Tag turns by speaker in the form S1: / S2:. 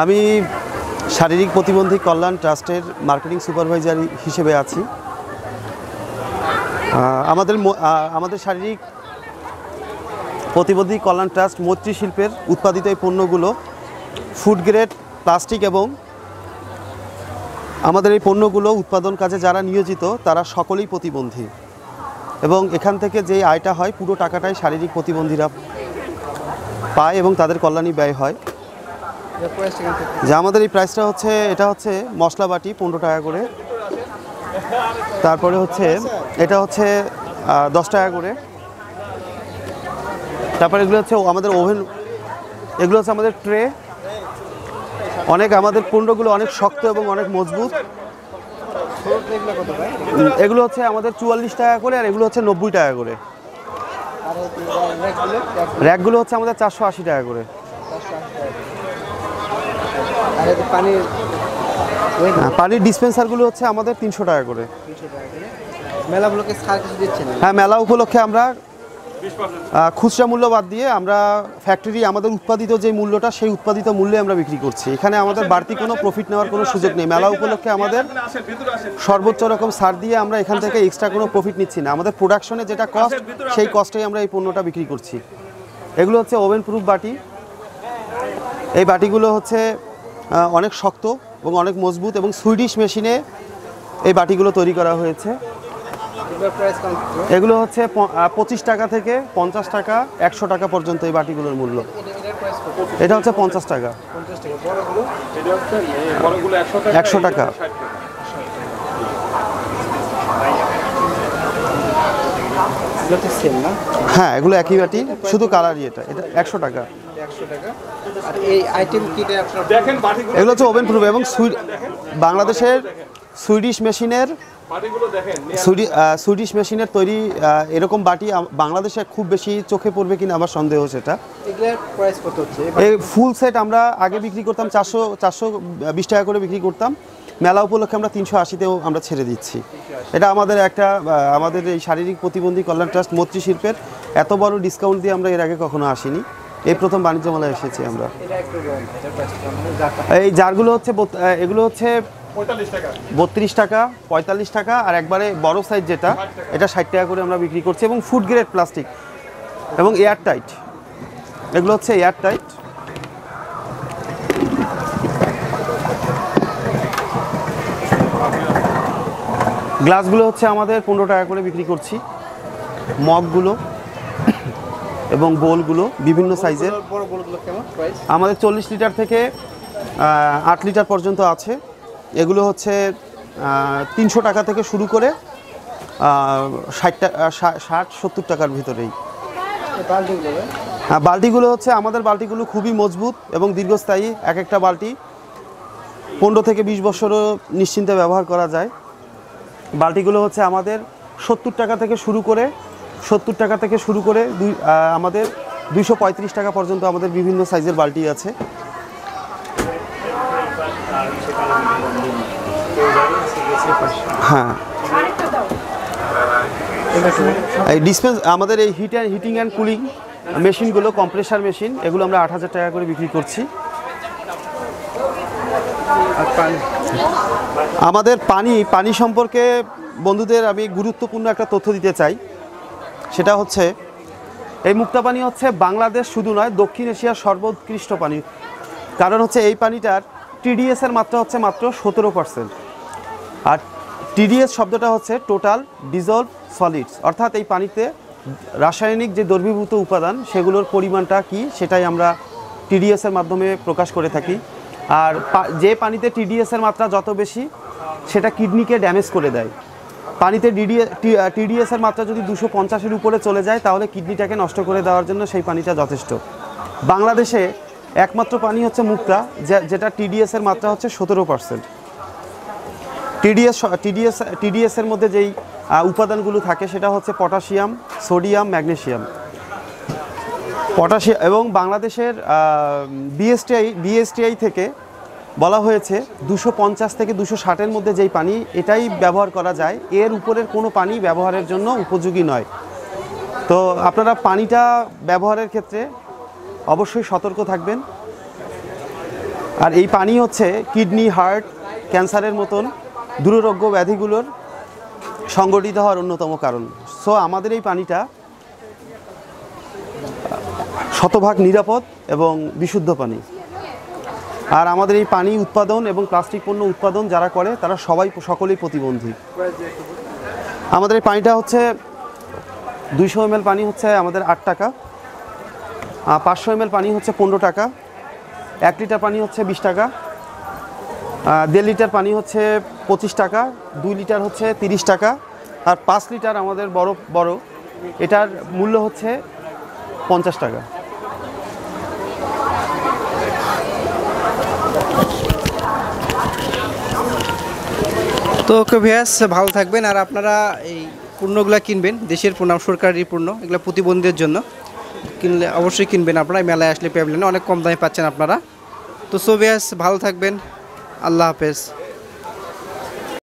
S1: আমি শারীরিক প্রতিবন্ধী কল্যাণ ট্রাস্টের মার্কেটিং সুপারভাইজার হিসেবে আছি। আমাদের আমাদের শারীরিক প্রতিবন্ধী কল্যাণ ট্রাস্ট মৈত্রী শিল্পের উৎপাদিত এই পণ্যগুলো ফুড গ্রেড প্লাস্টিক এবং আমাদের এই পণ্যগুলো উৎপাদন কাজে যারা নিয়োজিত, তারা সকলেই প্রতিবন্ধী। এবং এখান থেকে যে আয়টা হয়, পুরো টাকাটাই শারীরিক প্রতিবন্ধীরা পায় এবং তাদের কল্যাণী ব্যয় হয়। যে আমাদের এই প্রাইসটা হচ্ছে এটা হচ্ছে মশলা বাটি পনেরো টাকা করে। তারপরে হচ্ছে এটা হচ্ছে দশ টাকা করে। তারপরে এগুলো হচ্ছে আমাদের ওভেন এগুলো হচ্ছে আমাদের ট্রে। অনেক আমাদের পণ্যগুলো অনেক শক্ত এবং অনেক মজবুত। এগুলো হচ্ছে আমাদের চুয়াল্লিশ টাকা করে আর এগুলো হচ্ছে নব্বই টাকা করে। র্যাকগুলো হচ্ছে আমাদের চারশো আশি টাকা করে।
S2: পানির
S1: হ্যাঁ, পানির ডিসপেন্সারগুলো হচ্ছে আমাদের তিনশো টাকা করে।
S2: ছাড় কিছু দিচ্ছেন?
S1: হ্যাঁ মেলা উপলক্ষে আমরা খুচরা মূল্য বাদ দিয়ে আমরা ফ্যাক্টরি আমাদের উৎপাদিত যে মূল্যটা সেই উৎপাদিত মূল্যে আমরা বিক্রি করছি। এখানে আমাদের বাড়তি কোনো প্রফিট নেওয়ার কোনো সুযোগ নেই। মেলা উপলক্ষে আমাদের সর্বোচ্চ রকম সার দিয়ে আমরা এখান থেকে এক্সট্রা কোনো প্রফিট নিচ্ছি না। আমাদের প্রোডাকশনে যেটা কস্ট সেই কস্টেই আমরা এই পণ্যটা বিক্রি করছি। এগুলো হচ্ছে ওভেন প্রুফ বাটি। এই বাটিগুলো হচ্ছে অনেক শক্ত এবং অনেক মজবুত এবং সুইডিশ মেশিনে এই বাটিগুলো তৈরি করা হয়েছে। এগুলো হচ্ছে পঁচিশ টাকা থেকে পঞ্চাশ টাকা, একশো টাকা পর্যন্ত এই বাটিগুলোর মূল্য। এটা হচ্ছে পঞ্চাশ টাকা।
S3: একশো টাকা।
S1: হ্যাঁ এগুলো একই বাটি, শুধু কালারই এটা। এটা একশো টাকা।
S2: আর এই আইটেম কিটা আপনার
S3: দেখেন
S1: এগুলো হচ্ছে ওভেন প্রুফ এবং বাংলাদেশের সুইডিশ মেশিনের সুইডিশ মেশিনের তৈরি এরকম বাটি বাংলাদেশে খুব বেশি চোখে পড়বে কিনা আমার সন্দেহ সেটা।
S2: এগুলোর প্রাইস কত হচ্ছে?
S1: এই ফুল সেট আমরা আগে বিক্রি করতাম চারশো চারশো বিশ টাকা করে বিক্রি করতাম। মেলা উপলক্ষে আমরা তিনশো আশিতেও আমরা ছেড়ে দিচ্ছি। এটা আমাদের একটা আমাদের এই শারীরিক প্রতিবন্ধী কল্যাণ ট্রাস্ট মৈত্রী শিল্পের এত বড় ডিসকাউন্ট দিয়ে আমরা এর আগে কখনো আসিনি। এই প্রথম বাণিজ্য মেলায় এসেছি আমরা। এই জারগুলো হচ্ছে এগুলো হচ্ছে বত্রিশ টাকা, পঁয়তাল্লিশ টাকা, আর একবারে বড় সাইজ যেটা, এটা ষাট টাকা করে আমরা বিক্রি করছি, এবং ফুড গ্রেড প্লাস্টিক এবং এয়ার টাইট এগুলো হচ্ছে এয়ার টাইট গ্লাসগুলো হচ্ছে আমাদের পনেরো টাকা করে বিক্রি করছি। মগগুলো। এবং বোলগুলো বিভিন্ন সাইজের আমাদের চল্লিশ লিটার থেকে আট লিটার পর্যন্ত আছে। এগুলো হচ্ছে তিনশো টাকা থেকে শুরু করে ষাট ষাট সত্তর টাকার ভিতরেই। হ্যাঁ বালতিগুলো হচ্ছে আমাদের বালতিগুলো খুবই মজবুত এবং দীর্ঘস্থায়ী এক একটা বালতি পনেরো থেকে বিশ বছরও নিশ্চিন্তে ব্যবহার করা যায়। বালতিগুলো হচ্ছে আমাদের সত্তর টাকা থেকে শুরু করে সত্তর টাকা থেকে শুরু করে দুই আমাদের দুইশো পঁয়ত্রিশ টাকা পর্যন্ত আমাদের বিভিন্ন সাইজের বালতি আছে। হ্যাঁ। এই ডিসপেন্স আমাদের এই heat and heating and cooling মেশিনগুলো কম্প্রেসার মেশিন এগুলো আমরা আট হাজার টাকা করে বিক্রি করছি। আমাদের পানি পানি সম্পর্কে বন্ধুদের আমি গুরুত্বপূর্ণ একটা তথ্য দিতে চাই। সেটা হচ্ছে, এই মুক্তা পানি হচ্ছে বাংলাদেশ শুধু নয়, দক্ষিণ এশিয়ার সর্বোৎকৃষ্ট পানি। কারণ হচ্ছে এই পানিটার টিডিএস এর মাত্রা হচ্ছে মাত্র সতেরো পার্সেন্ট আর টিডিএস শব্দটা হচ্ছে টোটাল ডিজলভ সলিডস অর্থাৎ এই পানিতে রাসায়নিক যে দ্রবীভূত উপাদান, সেগুলোর পরিমাণটা কি, সেটাই আমরা টিডিএস এর মাধ্যমে প্রকাশ করে থাকি। আর যে পানিতে টিডিএস এর মাত্রা যত বেশি, সেটা কিডনিকে ড্যামেজ করে দেয়। পানিতে টিডিএস এর মাত্রা যদি দুশো পঞ্চাশের উপরে চলে যায়, তাহলে কিডনিটাকে নষ্ট করে দেওয়ার জন্য সেই পানিটা যথেষ্ট। বাংলাদেশে একমাত্র পানি হচ্ছে মুক্তা যেটা টিডিএস এর মাত্রা হচ্ছে সতেরো পার্সেন্ট। টিডিএস টিডিএস টিডিএস এর মধ্যে যেই উপাদানগুলো থাকে, সেটা হচ্ছে পটাশিয়াম, সোডিয়াম ম্যাগনেসিয়াম পটাশিয়াম এবং বাংলাদেশের বিএসটিআই বিএসটিআই থেকে বলা হয়েছে দুশো পঞ্চাশ থেকে দুশো ষাটের মধ্যে যেই পানি, এটাই ব্যবহার করা যায়। এর উপরের কোনো পানি ব্যবহারের জন্য উপযোগী নয়। তো আপনারা পানিটা ব্যবহারের ক্ষেত্রে অবশ্যই সতর্ক থাকবেন। আর এই পানি হচ্ছে কিডনি, হার্ট, ক্যান্সারের মতন দুরারোগ্য ব্যাধিগুলোর সংগঠিত হওয়ার অন্যতম কারণ। সো আমাদের এই পানিটা শতভাগ নিরাপদ এবং বিশুদ্ধ পানি। আর আমাদের এই পানি উৎপাদন এবং প্লাস্টিক পণ্য উৎপাদন যারা করে, তারা সবাই সকলেই প্রতিবন্ধী। আমাদের এই পানিটা হচ্ছে দুইশো এম পানি হচ্ছে আমাদের আট টাকা পাঁচশো এম পানি হচ্ছে পনেরো টাকা, এক লিটার পানি হচ্ছে বিশ টাকা দেড় লিটার পানি হচ্ছে পঁচিশ টাকা, দুই লিটার হচ্ছে তিরিশ টাকা, আর পাঁচ লিটার আমাদের বড় বড়, এটার মূল্য হচ্ছে পঞ্চাশ টাকা।
S2: তো ওকে ভিয়াস ভালো থাকবেন। আর আপনারা এই পণ্যগুলো কিনবেন, দেশের পূর্ণ সরকারি পণ্য, এগুলো প্রতিবন্ধীদের জন্য। কিনলে অবশ্যই কিনবেন আপনারা মেলায় আসলে প্যাবলেন অনেক কম দামে পাচ্ছেন আপনারা। তো সো ভিয়াস ভালো থাকবেন। আল্লাহ হাফেজ।